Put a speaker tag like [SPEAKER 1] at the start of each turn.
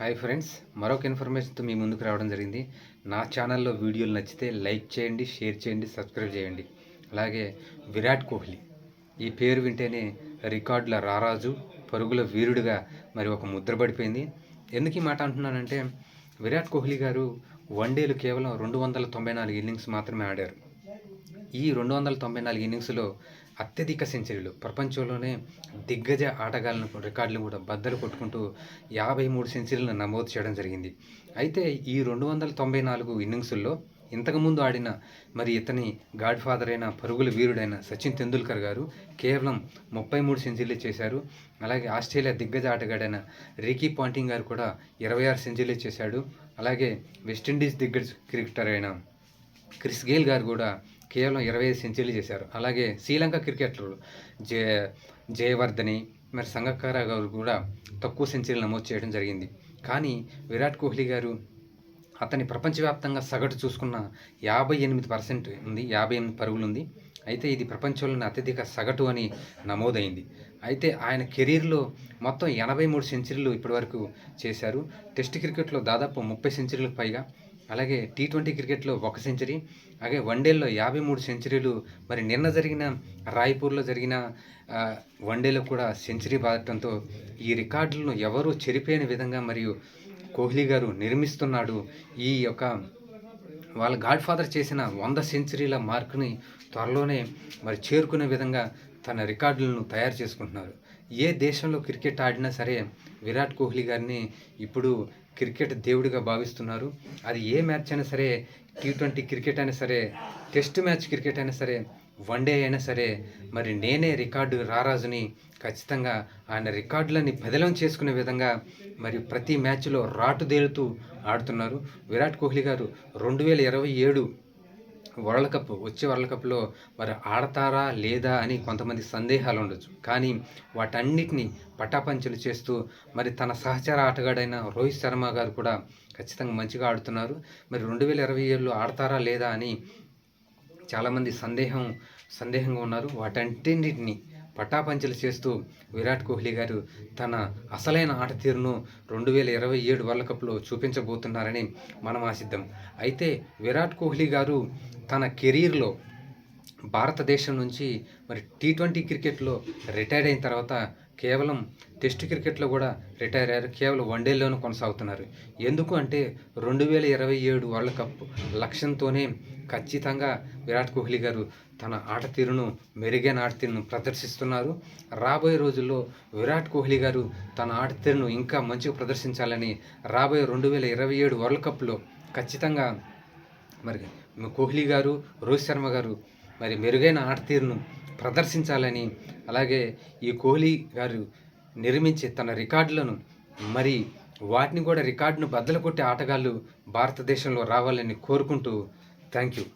[SPEAKER 1] Hi friends మరొక ఇన్ఫర్మేషన్తో మీ ముందుకు రావడం జరిగింది. నా ఛానల్లో వీడియోలు నచ్చితే లైక్ చేయండి షేర్ చేయండి సబ్స్క్రైబ్ చేయండి. అలాగే విరాట్ కోహ్లీ ఈ పేరు వింటేనే రికార్డుల రారాజు పరుగుల వీరుడిగా మరి ఒక ముద్ర పడిపోయింది. ఎందుకు ఈ మాట అంటున్నానంటే విరాట్ కోహ్లీ గారు వన్డేలు కేవలం రెండు వందల తొంభై నాలుగు ఇన్నింగ్స్ మాత్రమే ఆడారు. ఈ రెండు వందల తొంభై నాలుగు ఇన్నింగ్స్లో అత్యధిక సెంచరీలు. ప్రపంచంలోనే దిగ్గజ ఆటగాళ్ళను రికార్డులు కూడా బద్దలు కొట్టుకుంటూ యాభై మూడు సెంచరీలను నమోదు చేయడం జరిగింది. అయితే ఈ రెండు వందల తొంభై నాలుగు ఇన్నింగ్స్ల్లో ఇంతకుముందు ఆడిన మరి ఇతని గాడ్ ఫాదర్ అయిన పరుగుల వీరుడైన సచిన్ తెందుల్కర్ గారు కేవలం ముప్పై మూడు సెంచరీలు చేశారు. అలాగే ఆస్ట్రేలియా దిగ్గజ ఆటగాడైన రికీ పాంటింగ్ గారు కూడా ఇరవై ఆరు సెంచరీలు చేశాడు. అలాగే వెస్టిండీస్ దిగ్గజ క్రికెటర్ అయిన క్రిస్ గేల్ గారు కూడా కేవలం ఇరవై ఐదు సెంచరీలు చేశారు. అలాగే శ్రీలంక క్రికెటర్లు జయ జయవర్ధని మరి సంగకార గారు కూడా తక్కువ సెంచరీలు నమోదు చేయడం జరిగింది. కానీ విరాట్ కోహ్లీ గారు అతని ప్రపంచవ్యాప్తంగా సగటు చూసుకున్న యాభై ఎనిమిది పర్సెంట్ ఉంది యాభై ఎనిమిది పరుగులు ఉంది. అయితే ఇది ప్రపంచంలోని అత్యధిక సగటు అని నమోదైంది. అయితే ఆయన కెరీర్లో మొత్తం ఎనభై మూడు సెంచరీలు ఇప్పటివరకు చేశారు. టెస్ట్ క్రికెట్లో దాదాపు ముప్పై సెంచరీలకు పైగా అలాగే టీ ట్వంటీ క్రికెట్లో ఒక సెంచరీ అలాగే వన్డేల్లో యాభై మూడు సెంచరీలు మరి నిన్న జరిగిన రాయ్పూర్లో జరిగిన వన్డేలో కూడా సెంచరీ బాదటంతో ఈ రికార్డులను ఎవరూ చెరిపోయిన విధంగా మరియు కోహ్లీ గారు నిర్మిస్తున్నాడు ఈ యొక్క వాళ్ళ గాడ్ ఫాదర్ చేసిన వంద సెంచరీల మార్కుని త్వరలోనే మరి చేరుకునే విధంగా తన రికార్డులను తయారు చేసుకుంటున్నారు. ఏ దేశంలో క్రికెట్ ఆడినా సరే విరాట్ కోహ్లీ గారిని ఇప్పుడు క్రికెట్ దేవుడిగా భావిస్తున్నారు. అది ఏ మ్యాచ్ అయినా సరే టీ ట్వంటీ క్రికెట్ అయినా సరే టెస్ట్ మ్యాచ్ క్రికెట్ అయినా సరే వన్డే అయినా సరే మరి నేనే రికార్డు రారాజుని ఖచ్చితంగా ఆయన రికార్డులని బదిలం చేసుకునే విధంగా మరి ప్రతి మ్యాచ్లో రాటుదేలుతూ ఆడుతున్నారు. విరాట్ కోహ్లీ గారు రెండు వేల ఇరవై ఏడు వరల్డ్ కప్ వచ్చే వరల్డ్ కప్లో మరి ఆడతారా లేదా అని కొంతమంది సందేహాలు ఉండొచ్చు. కానీ వాటన్నిటిని పటాపంచలు చేస్తూ మరి తన సహచర ఆటగాడైన రోహిత్ శర్మ గారు కూడా ఖచ్చితంగా మంచిగా ఆడుతున్నారు. మరి రెండు వేల ఇరవై ఏళ్ళు ఆడతారా లేదా అని చాలామంది సందేహం సందేహంగా ఉన్నారు. వాటన్నిటిని పటాపంచలు చేస్తూ విరాట్ కోహ్లీ గారు తన అసలైన ఆట తీరును రెండు వేల ఇరవై ఏడు వరల్డ్ కప్లో చూపించబోతున్నారని మనం ఆశిద్దాం. అయితే విరాట్ కోహ్లీ గారు తన కెరీర్లో భారతదేశం నుంచి మరి టీ ట్వంటీ క్రికెట్లో రిటైర్ అయిన తర్వాత కేవలం టెస్ట్ క్రికెట్లో కూడా రిటైర్ అయ్యారు. కేవలం వన్డేలోనూ కొనసాగుతున్నారు. ఎందుకు అంటే రెండు వేల ఇరవై ఏడు వరల్డ్ కప్ లక్ష్యంతోనే ఖచ్చితంగా విరాట్ కోహ్లీ గారు తన ఆట తీరును మెరుగైన ఆట తీరును ప్రదర్శిస్తున్నారు. రాబోయే రోజుల్లో విరాట్ కోహ్లీ గారు తన ఆట తీరును ఇంకా మంచిగా ప్రదర్శించాలని రాబోయే రెండు వేల ఇరవై ఏడు వరల్డ్ కప్లో ఖచ్చితంగా మరి కోహ్లీ గారు రోహిత్ శర్మ గారు మరి మెరుగైన ఆట తీరును ప్రదర్శించాలని అలాగే ఈ కోహ్లీ గారు నిర్మించే తన రికార్డులను మరి వాటిని కూడా రికార్డును బద్దలు కొట్టే ఆటగాళ్ళు భారతదేశంలో రావాలని కోరుకుంటూ Thank you.